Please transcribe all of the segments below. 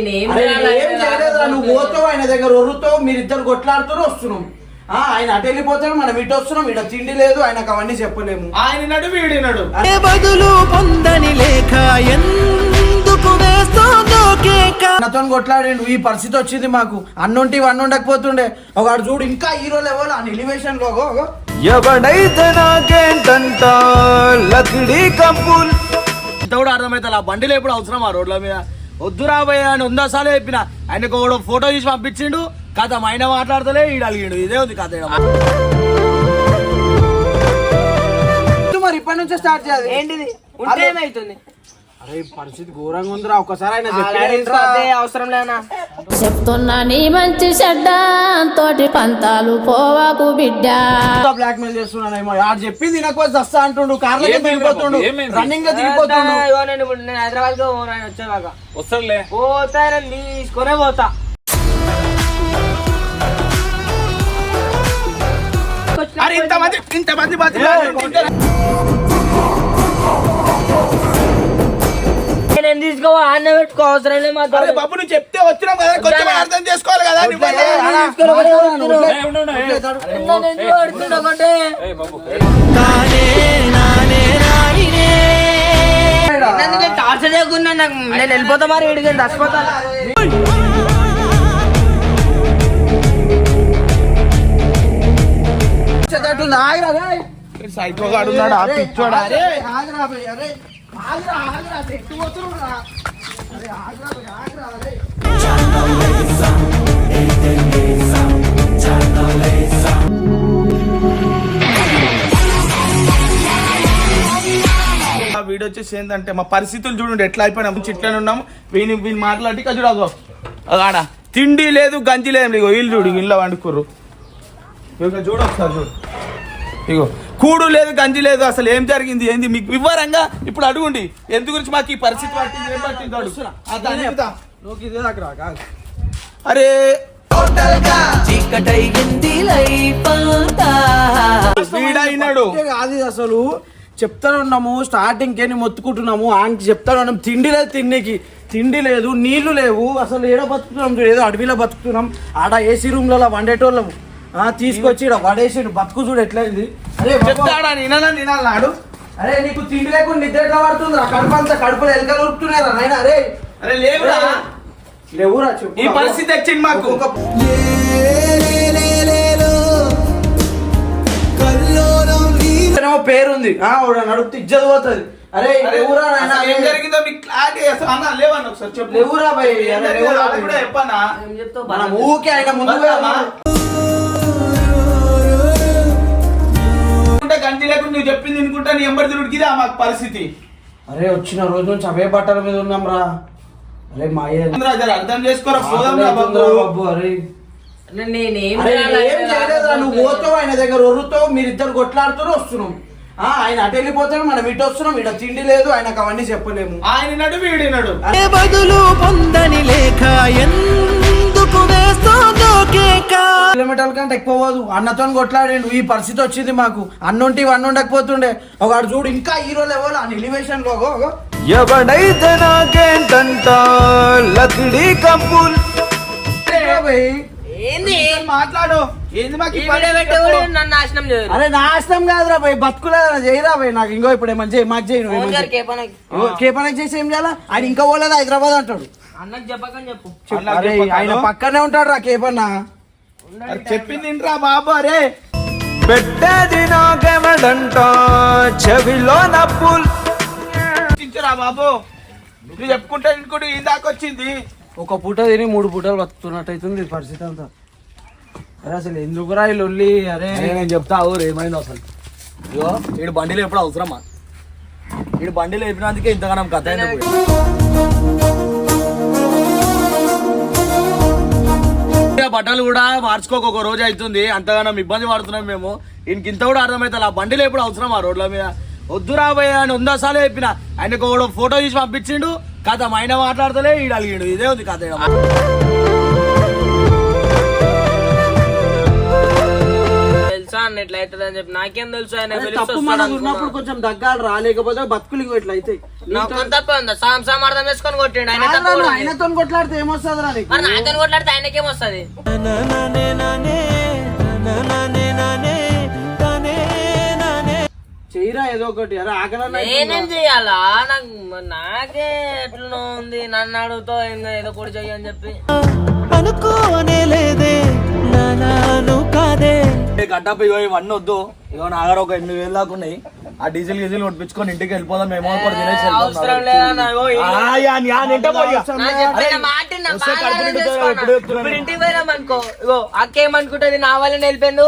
నేనేం అరే చేయాలి? ఏం చేయలేదురా నువ్వు పోతావు ఆయన దగ్గర ఒర్రుతావు మీరిద్దరు కొట్లాడుతూ వస్తున్నాం. ఆ, ఆయన అటు వెళ్ళిపోతాడు మనం ఇటు వస్తున్నాం ఇట తిండి లేదు ఆయనకు అవన్నీ చెప్పలేము. ఆయన నడు వీడినడు ఏ బదులు పొందని లేక ఎందుకు వేస్తుందో కేక. కొట్లాడిండు ఈ పరిస్థితి వచ్చింది మాకు. అన్నుంటి వన్ ఉండకపోతుండే ఒకడు చూడు ఇంకా హీరో లెవెల్ ఆ ఎలివేషన్లో ఎవడైతే నాకేంటంట లకిడీ కంపుల్. ఇంత కూడా అర్థమవుతుంది ఆ బండిలో ఎప్పుడు అవసరం ఆ రోడ్ల మీద? వద్దు రాబోయే అని వంద సార్లు చెప్పిన. ఆయనకు ఒకడు ఫోటో తీసి పంపించిండు. కథ ఆయన మాట్లాడతలే ఈడు అలిగిండు. ఇదే ఉంది కథ. మరి ఇప్పటి నుంచే స్టార్ట్ చేయాలి. ఏంటిది? ఉంటే ఏమైతుంది అరే ఈ పరిస్థితి ఘోరంగా ఉందిరా. ఒక్కసారి ఆయన అవసరం లేనా? చెప్తున్నా నీ మంచి చెడ్డ తోటి పంతాలు పోవాకు బిడ్డ. బ్లాక్ మెయిల్ చేస్తున్నానేమో ఆడు చెప్పింది వినకపోతే వస్తా అంటుండు కార్లో దిగిపోతుండు రన్నింగ్లో దిగిపోతుండు నేను హైదరాబాద్కి వచ్చేదాకా. వస్తాడులే. పోతా నేను తీసుకొనే పోతా. అరే ఇంతమంది ఇంతమంది మంది నేను తీసుకో అన్న పెట్టుకో అవసరం లేదు మా అరే బాబు నువ్వు చెప్తే వచ్చినాం కదా కొంచెం అర్థం చేసుకోవాలి కదా టార్చర్ చేయకుండా నాకు నేను వెళ్ళిపోతా మరి చచ్చిపోతా. ఆగురా, రేయ్. సైకో గాడు ఉన్నాడు ఆ పిచ్చోడా అరే, ఆగురా బై, అరే. ఆగురా, ఆగురా, చెట్టు పోతున్నాడురా. అరే, ఆగురా బై, ఆగురా, అరే. ఆ వీడియో వచ్చేసి ఏంటంటే మా పరిస్థితులు చూడండి ఎట్లా అయిపోయినా చిట్లనే ఉన్నాం వీని వీని మాట్లాడి ఇక చూడదు ఆడ తిండి లేదు గంజి లేదు వీళ్ళు చూడు ఇల్లు వండుకుర్రు ఇక చూడు ఒకసారి చూడు ఇగో కూడు లేదు గంజి లేదు అసలు ఏం జరిగింది ఏంది? మీకు వివరంగా ఇప్పుడు అడుగుండి. ఎందు గురించి మాకు ఈ పరిస్థితి పట్టింది ఏం అడుగు. అరే వీడైనాడు. ఇది అసలు. చెప్తానే ఉన్నాము స్టార్టింగ్ కే మొత్తుకుంటున్నాము ఆయనకి చెప్తానే తిండి లేదు తిండికి తిండి లేదు నీళ్ళు లేవు. అసలు ఏడ బతుకుతున్నాం ఏదో అడవిలో బతుకుతున్నాం. ఆడ ఏసీ రూమ్లలో వండేటోళ్ళము. తీసుకొచ్చి ఈడ పడేసి బతుకు చూడు ఎట్లయింది. అరే చెప్తాడా నిన్న నిన్నాడు అరే నీకు తిండి లేకుండా నిద్ర ఎట్లా పడుతుంది కడుపు అంతా కడుపులో ఎలకలు ఉరుకుతున్నారా నాయన. అరే. అరే లేవురా. లేవురా చెప్పు ఈ పరిస్థితి వచ్చింది మాకు. పేరుంది. నడుపుతూ ఇజ్జత పోతుంది. అరే లేవురా నాయనా. ఏం జరిగిందో మీకు క్లారిటీ అసలు అన్న లేవన్న ఒకసారి చెప్పు. లేవురా భయ్. మనం ఊకే ఆయన ముందు అనుకుంటా గంజి లేకుండా నువ్వు చెప్పింది అనుకుంటా నీ ఎంబడి ఇదా మాకు పరిస్థితి. అరే వచ్చిన రోజు నుంచి అవే బట్టల మీద ఉన్నాం రా. అరే మా అర్థం చేసుకోరా బాబు. అరే. నేనేం చేయలేదురా నువ్వు పోతావు ఆయన దగ్గర ఒర్రుతావు మీరిద్దరు కొట్లాడుతూ వస్తున్నాం. ఆ, ఆయన అటు వెళ్ళిపోతాడు మనం ఇటు వస్తున్నాం ఇట తిండి లేదు ఆయనకు అవన్నీ చెప్పలేము. ఆయన నడు వీడినడు ఏ బదులు పొందని లేక ఎందుకు వేస్తుందో కేక కిలోమీటర్ల కంటే ఎక్కువ పోదు. అన్నతో కొట్లాడిండు. ఈ పరిస్థితి వచ్చింది మాకు. అన్నుంటి వన్ ఉండకపోతుండే. ఒకడు చూడు ఇంకా హీరో లెవెల్ ఆ ఎలివేషన్లో గో ఎవడైతే నాకేంటంట లకిడీ కంపుల్ ఏంది? మాట్లాడు. ఏంది మాకు నాశనం అరే నాశనం కాదురా భయ్ బతుకులే చేయరా భయ్ నాకు ఇంకో ఇప్పుడు ఏమని చేయి మాకు చేయి నువ్వు ఫోన్ ఏమని గారికి చేయి. ఏ పని ఓ, కేపనకి చేసి ఏం చేయాలా? ఆయన ఇంకా పోలేదు హైదరాబాద్ అంటాడు. అన్నకు చెప్పకని చెప్పు. అన్నకు అరే చెప్పకాను. ఆయన పక్కనే ఉంటాడు రా కేపన్న అరే చెప్పింది ఇంట్రా బాబు అరే. పెట్టేది నాకెవడంట? చెవిలో నప్పుల్ చించరా బాబు? నువ్వు చెప్పుకుంటే ఇంకోటి ఇందాక వచ్చింది. ఒక పూట తిని మూడు పూటలు బతుకుతున్నట్టు అవుతుంది పరిస్థితి అంతా. అరే అసలు ఎందుకురా ఈ లొల్లి? అరే. నేను చెప్తా ఊరు ఏమైంది అసలు. ఇగో వీడు బండిలో ఎప్పుడు అవసరమా? వీడు బండిలో వేపినందుకే ఇంతగానం కథ అయింది బట్టలు కూడా మార్చుకోక ఒక రోజు అవుతుంది. అంతగానం ఇబ్బంది పడుతున్నాం మేము. ఇంక ఇంత కూడా అర్థమవుతుంది ఆ బండిలో ఎప్పుడు అవసరం ఆ రోడ్ల మీద? వద్దు రాబోయే అని వంద సార్లు చెప్పిన. ఆయనకు ఫోటో తీసి పంపించిండు. కథ ఆయన మాట్లాడతలే ఈడు అలిగిండు. ఇదే ఉంది కథ తెలుసా అన్న ఇట్లా అవుతుంది అని చెప్పి. నాకేం తెలుసు ఆయన తప్పు. ఉన్నప్పుడు కొంచెం దగ్గాలు రాలేకపోతే బతుకులు ఇంకో ఇట్లా అయితే నాకు కొంత తప్పే ఉందా? సాం సాం అర్థం చేసుకొని కొట్టిండు. ఆయన తప్పు కూడా ఉంది. ఆయనతో కొట్లాడితే ఏమొస్తుంది రా నీకు? మరి నాతో కొట్లాడితే ఆయనకేం వస్తుంది? చెయ్యరా ఏదో ఒకటి. అరే ఆకలన్నా నేనేం చెయ్యాలా? నాకు మరి నాకే ఎట్లనో ఉంది. నన్ను అడుగుతో ఏదో కూడా చెయ్యని చెప్పి. అనుకోనే లేదే. నాను కాదే. గడ్డప ఇగో ఇవన్నీ వద్దు. ఇగో నా దగ్గర ఒక ఎనిమిది వేలు దాకా ఉన్నాయి. ఆ డీజిల్ గీజిల్ కొట్టించుకొని ఇంటికి వెళ్ళిపోదాం మేము కూడా తినేసి అవసరం లేదన్నా ఇగో ఈ- నా చెప్పిన మాట నా వస్తే బాగా కడుపు నిండుతుంది, చేసుకోనా? ఎప్పుడు చెప్తున్నాను? ఇప్పుడు ఇంటికి పోయినాం అనుకో ఇగో అక్క ఏమనుకుంటది నా వల్ల వెళ్ళిపోయిండు.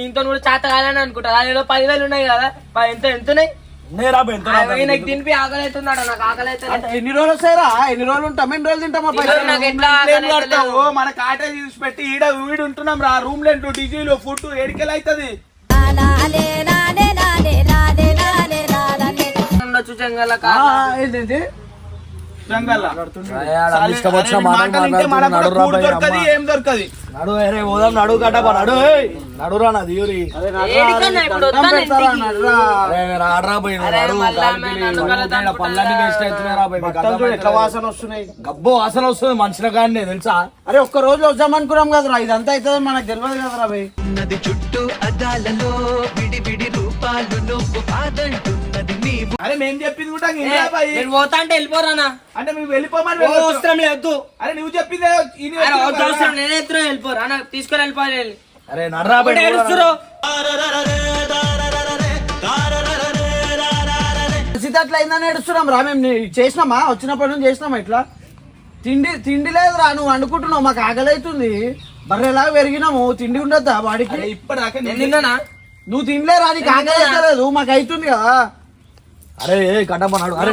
ఇంత కూడా చేత కాదని అనుకుంటా. అదేదో పదివేలు ఉన్నాయి కదా. ప- ఎంత ఎంత ఉన్నాయి? తినిపి ఆకలి అవుతున్నాడు నాకు ఆకలి అవుతుంది ఎన్ని రోజులు వస్తాయిరా? ఎన్ని రోజులు ఉంటాం? ఎన్ని రోజులు తింటాం. మన కాటేజ్ తీసి పెట్టి ఈడ వీడు ఉంటున్నాం రా. రూమ్లో డీజిల్ ఫుడ్ ఏడికెళ్ళి అవుతుంది ఉండొచ్చు జంగల్ ఏం దొరకది నడు పోదాం నడు నడు నడురా నా దియూరి? ఎట్లా వాసన వస్తున్నాయి. గబ్బో వాసన వస్తుంది మనుషుల కానీ తెలుసా? అరే ఒక్క రోజు వద్దాం అనుకున్నాం కదరా ఇదంతా అవుతుంది మనకు తెలియదు కదరా భయ్ నది చుట్టూ అద్దాలలో విడి విడి రూపాలు నువ్వు అరే మేము చెప్పింది కూడా. నేను పోతా అంటే వెళ్ళిపోరానా అంటే మేము వెళ్ళిపోమని. అవసరం లేదు. అరే నువ్వు చెప్పిందే. అవసరం నేనే ఎత్తున వెళ్ళిపోరా నాకు తీసుకొని వెళ్ళిపోవాలి వెళ్ళి. అరే ఒకటి ఏడుస్తురు. అట్లా అయిందని ఏడుస్తున్నాం రా మేము. చేసినామా? వచ్చినప్పటి నుంచి చేసినామా ఇట్లా? తిండి తిండి లేదురా నువ్వు వండుకుంటున్నావు. మాకు ఆకలి అవుతుంది బర్రెలాగా పెరిగినాము. తిండి ఉండద్దా వాడికి? తిన్నానా? నువ్వు తినలేరా నీకు ఆకలి అవుతలేదు మాకు అవుతుంది కదా. అరే ఏ గడ్డప నడు. అరే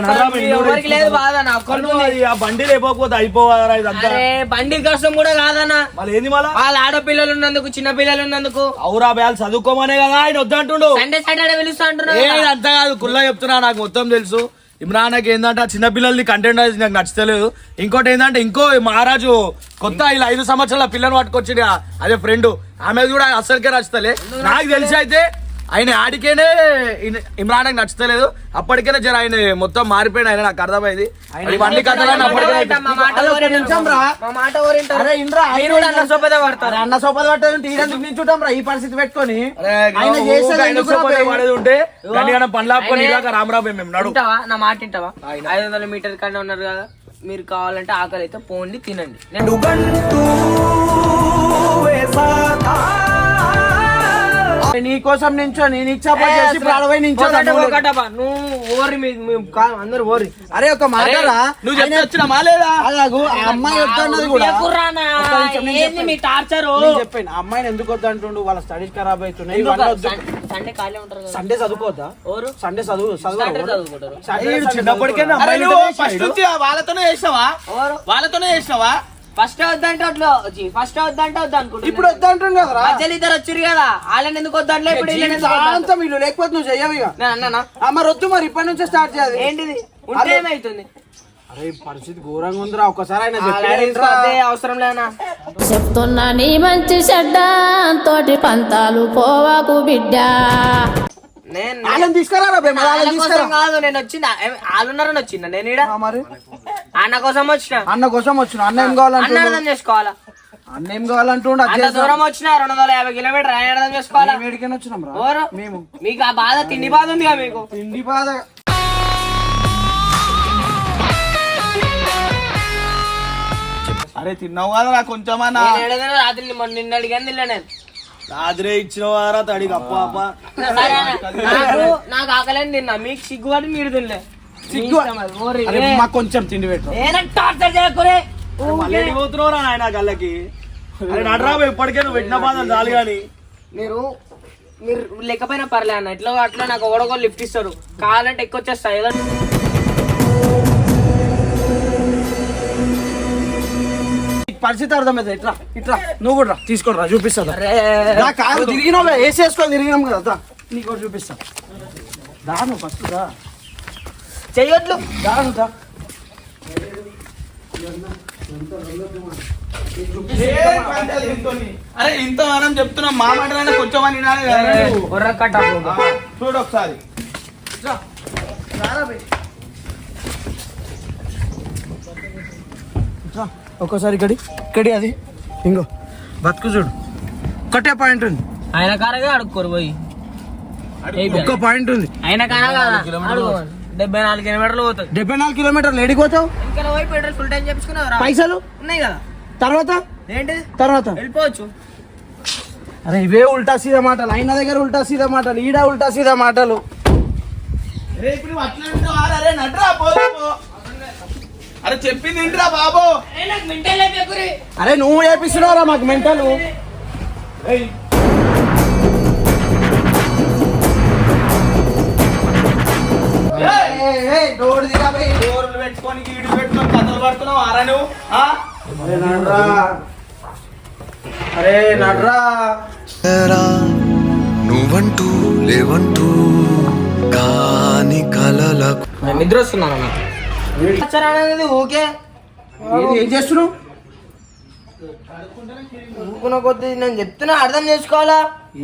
ఎవరికి- లేదు బాధ ఆ బండి లేకపోతే ఇదంతా? అరే బండి కోసం కూడా కాదన్నా. మళ్ళీ ఏంది మళ్ళా? వాళ్ళ ఆడపిల్లలు ఉన్నందుకు చిన్న పిల్లలు ఉన్నందుకు. అవురా బ్యాల్ చదువుకోమనే కదా ఆయన వద్దంటుండు సండే సాటర్డే పిలుస్తా ఏ అంతా కాదు కుల్లా చెప్తున్నా నాకు మొత్తం తెలుసు. ఇమ్రాన్కి ఏంటంటే చిన్న పిల్లలది కంటెంట్ అది నాకు నచ్చలేదు ఇంకోటి ఏంటంటే ఇంకో మహారాజు కొత్త ఇలా ఐదు సంవత్సరాల పిల్లని పట్టుకొచ్చిండు అదే ఫ్రెండ్ ఆమె కూడా అస్సలకే నచ్చుతలే. నాకు తెలిసి అయితే ఆయన ఆడికేనే ఇమ్రాన్కి నచ్చుతలేదు. అప్పటికైనా జర ఆయన మొత్తం మారిపోయిన ఆయన నాకు అర్థమైంది. ఇవన్నీ కథలని అన్న సోపదే పడతారు. అన్న సోపద పట్టేది తీరేందుకు నించుంటాం రా ఈ పరిస్థితి పెట్టుకొని. ఉంటే పండ్లాపుకొని ఆయనే- ఇలాగ రామరాబు మేము నడు. నా మాట వింటావా? ఐదు వందల మీటర్ కన్నా ఉన్నారు కదా మీరు కావాలంటే ఆకలి అయితే పోండి తినండి. నేను అరే, నీ కోసం నించొని నీకు సపోర్ట్ చేసి ఇప్పుడు అడవై అందరు ఓరి అరే ఒక మాట రా. నువ్వు లేదా అలాగూ ఆ అమ్మాయి వద్దన్నది కూడా. కుర్రానా. ఒక్క నిమిషం నేను ఏంది మీ టార్చర్? నేను చెప్పాను ఆ అమ్మాయిని ఎందుకు వద్దంటుండు? వాళ్ళ స్టడీస్ ఖరాబ్ అవుతున్నాయి ఇవన్నీ వద్దు. సండే ఖాళీ ఉంటారు కదా. సండే చదువుకోవద్దా? ఓరు సండే చదువు సాటర్డే చదువు చదువుకుంటారు. అరే నువ్వు ఇంత ఫస్ట్ నుంచి వాళ్ళతోనే చేసినావా ఎవరు? వాళ్ళతోనే చేసినావా ఫస్ట్ వద్దంటే అట్లా ఫస్ట్ వద్దంటే వద్దు అనుకుంటున్నా. ఇప్పుడు వద్దంటుండు కదరా. మధ్యలో ఇద్దరు వచ్చారు కదా. వాళ్ళని ఎందుకు వద్దంటే ఇప్పుడు? జీవితాంతం వీళ్ళు లేకపోతే నువ్వు చెయ్యవు ఇక. మరి వద్దు మరి ఇప్పటి నుంచే స్టార్ట్ చేయాలి. ఏంటిది? ఉంటే ఏమైతుంది? అరే పరిస్థితి ఘోరంగా ఉందిరా. ఆయన? అదే అవసరం లేనా? చెప్తున్నా నీ మంచి చెడ్డ తోటి పంతాలు పోవాకు బిడ్డ. నేను తీసుకురా. కాదు నేను వచ్చిందా. వాళ్ళున్నారని వచ్చిందా? నేను ఈడ? మరి? అన్న కోసం వచ్చిన. అన్న కోసం వచ్చిన. అన్న ఏం అన్న కావాలంటుండు? అర్థం చేసుకోవాలా? అన్న ఏం కావాలంటుండు? అది అంత చేద్దాం. దూరం వచ్చిన రెండు వందల యాభై కిలోమీటర్ ఆయన అర్థం చేసుకోవాలా? వచ్చినాం రా. ఎవరు మేము. మీకు ఆ బాధ తిండి బాధ ఉందిగా మీకు? తిండి బాధ. అరే తిన్నావు కదా కొంచెమన్నా. నేను రాత్రి మొన్న నిన్న అడిగాను తిన్నా నేను. రాత్రి ఇచ్చిన వారా తడికి అప్ప అప్ప. నాకు నాకు ఆకలేని తిన్నా. మీకు సిగ్గు అని మీరు తినలే. సిగ్గు అరే మాకు కొంచెం తిండి పెట్టు. ఏనంటే టార్చర్ చేయకురే. మళ్ళీ పోతున్నావురా ఆయన గల్లకి? అరే నడరాబు ఎప్పటికే నువ్వు పెట్టిన బాధలు చాలు కానీ మీరు మీరు లేకపోయినా పర్లే అన్న. ఇట్లా అట్లా నాకు ఒకడొక లిఫ్ట్ ఇస్తారు. కావాలంటే ఎక్కువ వచ్చేస్తా ఏదో పరిస్థితి అర్థమైంది ఇట్లా ఇట్లా నువ్వు కూడా రా, తీసుకోండి రా చూపిస్తా దా, కాదు తిరిగినావు ఏసీ వేసుకొని తిరిగినాం కదా. నీకు కూడా చూపిస్తా. దా నువ్వు ఫస్ట్ దా. చెయ్యొద్దు. దా నువ్వు దా? అరే ఇంత మనం చెప్తున్నాం మా మాట కొంచెం అని వినాలి కదా నువ్వు. ఒర్ర కట్ట ఆ, చూడు ఒకసారి ఒక్కోసారి ఇక్కడి ఇక్కడి అది. ఇంకో. బతుకు చూడు. ఒకటే పాయింట్ ఉంది. ఆయన కారగా అడుక్కోరు పోయి. ఒక్క పాయింట్ ఉంది. ఆయన. డెబ్బై నాలుగు కిలోమీటర్లు పోతుంది డెబ్బై నాలుగు కిలోమీటర్లు ఎడికి పోతావు? పెట్రోల్ ఫుల్ టైం చేపించుకున్నావు పైసలు? ఉన్నాయి కదా. తర్వాత? ఏంటిది తర్వాత. వెళ్ళిపోవచ్చు. అరే ఇవే ఉల్టా సీదా మాటలు. అయిన దగ్గర ఉల్టా సీదా మాటలు. ఈడ ఉల్టా సీదా మాటలు. నువ్వు అట్లా? అరే పో. అరే చెప్పింది ఏంటిరా బాబు? అరే నువ్వు చేపిస్తున్నావురా మాకు మెంటలు. ఏయ్, డోర్లు పెట్టుకొని గీడులు పెట్టుకొని కథలు పడుతున్నావు అరా నువ్వు? ఆ? అరే నడ్రా. అరే నడ్రా. రా నువ్వంటూ లేవంటూ కాని కలలకు నిద్ర వస్తున్నాను నాకు అనేది ఓకే ఏది ఏం చేస్తున్నావు? ఊరుకున్న కొద్ది నేను చెప్తున్నా అర్థం చేసుకోవాలా?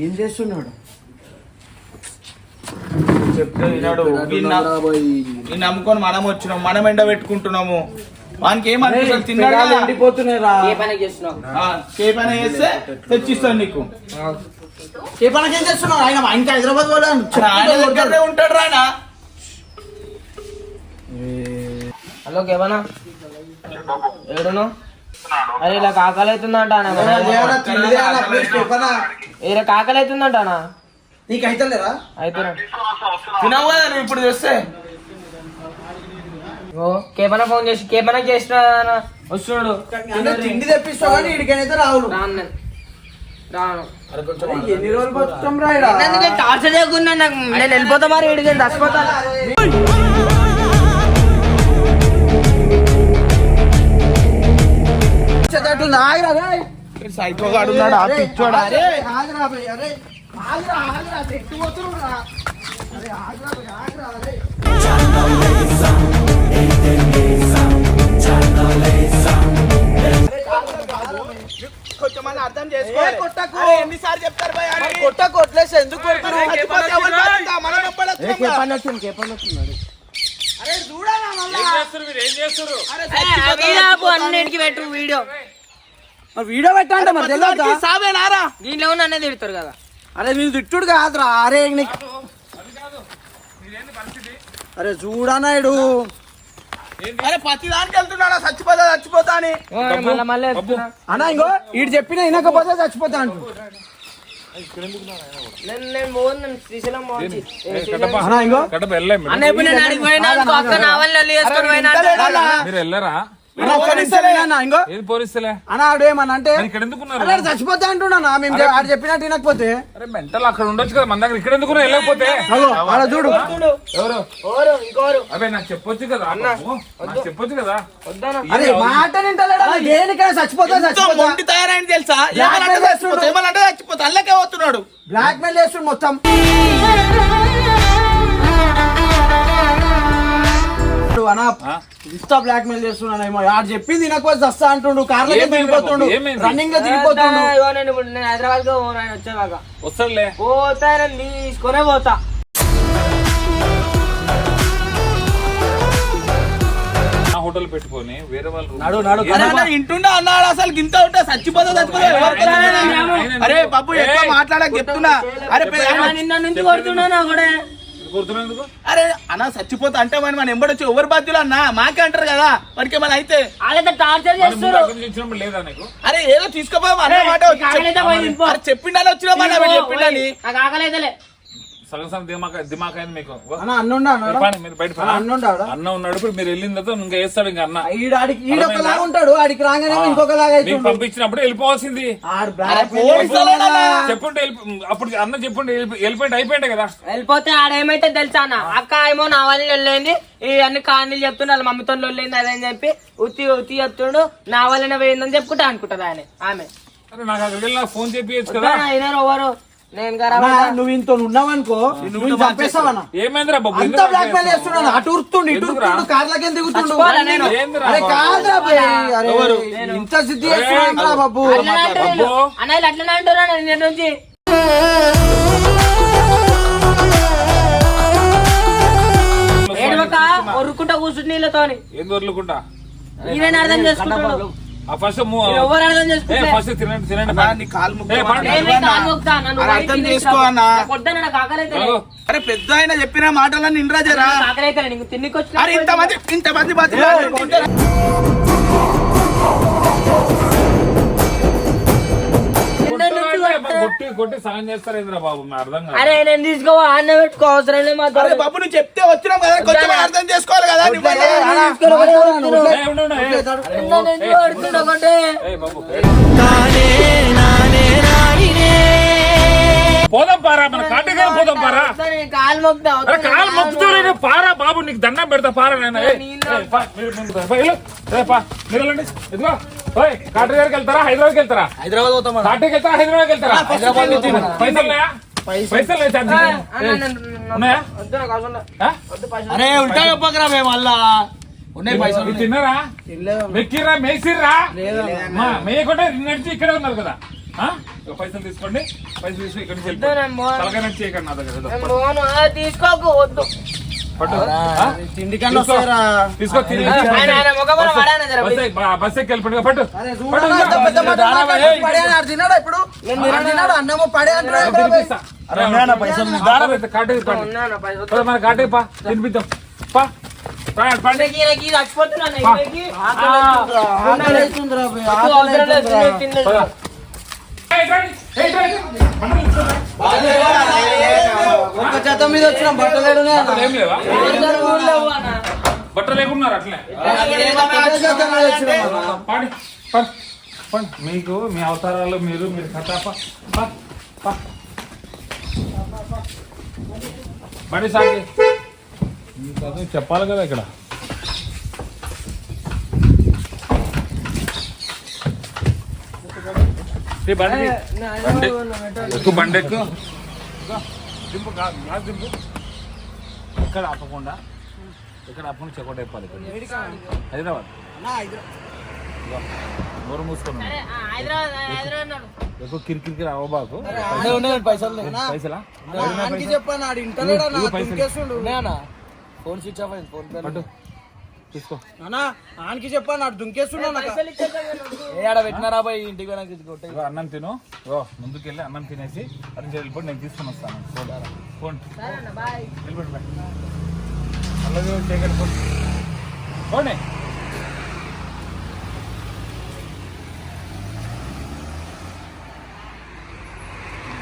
ఏం చేస్తున్నాడు? చెప్తే వినాడు. వీడిని నమ్ముకొని మనం వచ్చినాం మనం ఎండ పెట్టుకుంటున్నాము. వానికి ఏమనిపిస్తుంది తిన్నాడు ఏ పని చేస్తున్నావు? ఆ, ఏ పని చేస్తే తెచ్చిస్తాను నీకు. ఏ పనికి ఏం చేస్తున్నావు? ఆయన ఇంకా హైదరాబాద్ దగ్గరే ఉంటాడు రాయన హలో కేవనా? ఏడును? అరే ఇలా కాకలు అవుతుందంట ఇలా కాకలు అవుతుందంటానా నీకు అయితే లేరా అయితే తినవు కదా నువ్వు ఇప్పుడు తెస్తే ఓ కేపన ఫోన్ చేసి కేపన చేసిన వస్తున్నాడు. తిండి తెప్పిస్తావు కానీ ఇడికైతే రావులు రాను నేను. రాను. ఎన్ని రోజులు బతుకుతాం రా ఈడ? ఎందుకంటే టార్చర్ చేయకుండా నాకు నేను వెళ్ళిపోతా మరి ఇడికి చచ్చిపోతా వచ్చేటట్టుంది. ఆగురా, రేయ్. సైకో గాడు ఉన్నాడు ఆ పిచ్చోడా. కొంచెం అర్థం చేసుకోవాలి ఏ కొట్టకు. ఎన్నిసార్లు చెప్తారు? కొట్ట కొట్లేసి ఎందుకు కొడుతున్నారు? అరే, ఏ, అన్నిటికి పెట్టు వీడియో. మరి వీడియో పెట్టండి మరి తెలియదా సావేనారా దీంట్లో ఉన్న అనేది తిడతారు కదా. అరే నేను తిట్టుడు కాదురా. అరే నీకు అరే చూడనాయుడు అరే ప్రతి దానికి వెళ్తున్నాడా? చచ్చిపోతా చచ్చిపోతా అని. అన్నా ఇంకో వీడు చెప్పిన వినకపోతే చచ్చిపోతా అంటు మీరు వెళ్ళరా? అన్నా, అన్నా చచ్చిపోతా అంటున్నా మేము ఆడు చెప్పినట్టు వినకపోతే. అరే మెంటల్ అక్కడ ఉండొచ్చు కదా మన దగ్గర ఇక్కడ ఎందుకు వెళ్ళకపోతే. చూడు. ఎవరు? అదే నాకు చెప్పొచ్చు కదా. నాకు చెప్పొచ్చు కదా. అరే మాట దేనికైనా చచ్చిపోతా చచ్చిపోతా. తయారైంది తెలుసా? బ్లాక్ ఏమనంటే మెయిల్ చచ్చిపోతా అల్లకే పోతున్నాడు. బ్లాక్ మెయిల్ చేస్తుండు మొత్తం. అన్నా ఇంత బ్లాక్ మెయిల్ చేస్తున్నానేమో. ఆడు చెప్పింది వినకపోతే వస్తా అంటుండు. తిరిగిపోతుండు బాబు? ఏమైంది? రన్నింగ్లో తిరిగిపోతుండు ఇగో నేను హైదరాబాద్ ఆయన వచ్చేవాక వస్తాడులే. పోతా తీసుకొనే పోతా. నా హోటల్ పెట్టుకొని వేరే వాళ్ళు ఇంటుండే అన్నాడు అసలు. గింత ఉంటే చచ్చిపోతా చచ్చిపోతా. అరే బాబు ఎక్కువ మాట్లాడక చెప్తున్నా. అరే నిన్న నుంచి కొడుతున్నా నా కూడా? కోరుతున్నందుకు అరే అన్న చచ్చిపోతా అంటే మరి మన ఎంబడొచ్చి ఎవరు బాధ్యులు అన్న? మాకే అంటారు కదా వాడికి ఏమైనా అయితే. వాళ్ళైతే టార్చర్ లేదా నీకు? అరే ఏదో తీసుకోపో అన్న మాట చెప్పిండని వచ్చినా మన సగం సగం దిమాక దిమాక అయింది మీకు. అన్న అన్నుండా మీరు బయట అన్న ఉన్నాడు? ఇప్పుడు మీరు వెళ్ళిన తర్వాత ఇంకా వేస్తాడు ఇంకా అన్న. ఈడొకలాగా ఉంటాడు ఆడికి రాగానే ఇంకొకలాగా పంపించినప్పుడు వెళ్ళిపోవాల్సింది. ఆడు వెళ్ళి- అప్పుడు అన్న చెప్పుంటే వెళ్ళి- వెళ్ళిపోయింటే అయిపోయింటే కదా. వెళ్ళిపోతే ఆడేమైతే తెలుసా అన్న? అక్క ఏమో నా వల్ల వెళ్ళింది ఈ అన్ని కానీలు చెప్తుండే వాళ్ళ మమ్మీతో వెళ్ళింది అదని చెప్పి ఉత్తి ఉత్తి చెప్తుండు నా వల్లనే పోయిందని చెప్పుకుంటా అనుకుంటది ఆయన ఆమె. నాకు అక్కడికి వెళ్ళి నాకు ఫోన్ చెప్పి కదా. అయినారు ఎవరు? నువ్వు ఇంత ఉన్నావనుకో నువ్వు చంపేస్తావన్నా ఏమైందిరా బాబు? అంత ఎందుకు బ్లాక్ మెయిల్ చేస్తున్నాను అటు ఉరుకుతుండు ఇటు ఎందుకురా? ఉరుకుతుండు కార్లకి ఎందుకు దిగుతుండు చచ్చిపోవాలా నేను? ఏందిరా అరే బాబు? కాదురా బే, అరే ఇంత సిద్ధి చేస్తున్నాడు రా బాబు? అట్లనే అంటారు వీళ్ళు. అన్నయ్యలు అట్లనే అంటారా నేను నుంచి. ఏడవక ఒరుకుంటా కూర్చుని నీళ్ళతోని. ఏం అర్థం చేసుకుంటాడు. ఆ ఫస్ట్ అర్థం ఫస్ట్ తినండి తినండి. చేసుకో అన్నా. అరే పెద్ద ఆయన చెప్పిన మాటలన్నీ నిండ్రా జరా. నాకు కొట్టి సాయం చేస్తారు ఏంద్రా బాబు అర్థం కాదు. అరే నేను తీసుకో అన్న పెట్టుకో అవసరం లేదు మా అరే దొర- బాబు నువ్వు చెప్తే వచ్చినాం కదా కొంచెం అర్థం చేసుకోవాలి కదా నువ్వు. ఏ, ఉండు, ఉండు, ఏ. ఏ, పోదాం పారా మన కాటగా పోదాం పారా. కాలు మొక్కుతా అరే కాలు. మొక్కుతూ పారా బాబు నీకు దండం పెడతా పారా నేను పా, మీరు ముందు రా, పా, వెళ్ళు. ఏయ్, పా, మీరు వెళ్ళండి. ఇదిగో. ఓయ్ కాటి దగ్గరికి వెళ్తారా? హైదరాబాద్కి వెళ్తారా? హైదరాబాద్ పోతాం కాటికి వెళ్తారా హైదరాబాద్కి వెళ్తారా? హైదరాబాద్ పైసలు పైసలు. అరే ఉంటా చెప్పకరా మేము మళ్ళా ఉన్నాయి పైసలు. తిన్నారా? మెక్కిర్రా మేసిర్రా? మా మేయకుంటే నడిచి ఇక్కడే ఉన్నారు కదా. పైసలు తీసుకోండి. పైసలు తీసుకుని ఇక్కడ తీసుకోకు వద్దు. బస్ ఎక్కి- పట్టు. అన్నమో పడే ఉన్నాయన్న పైసలు మన కాటు పా తినిపిద్దాం. పా. పా, ఒక చెత్త మీద వచ్చిన బట్టలు బట్టలు లేకున్నారు అట్లే పాడి మీకు మీ అవతారాలు మీరు మీరు కథాప బడి సాగి చెప్పాలి కదా ఇక్కడ. బండి. బండి. ఎక్కువ బండి ఎక్కువ. దింపు గ్లాస్ దింపు. ఎక్కడ ఆపకుండా ఎక్కడ ఆపకుండా చెక్కోట అయిపోవాలి ఇక్కడ. హైదరాబాద్. నోరు మూసుకొని ఉండు. అరే, ఆ, హైదరాబాద్ హైదరాబాద్ ఉన్నాడు. ఎక్కువ కిరికిరికి ఉన్నాయి పైసలు. పైసలా చెప్పాను ఫోన్ స్విచ్ ఆఫ్ అయింది ఫోన్ పే పట్టు. తీసుకో. అన్నా ఆనికి దుంకేస్తుండు నాకు. నేను. ఆడ పెట్టినారా బాయ్ ఇంటికి అన్నం తిను. ఓ ముందుకు వెళ్ళి అన్నం తినేసి అది వెళ్ళిపోయి నేను తీసుకొని వస్తాను. ఫోన్ ఫోన్ అలాగే చేయగలి ఫోన్ పోనీ.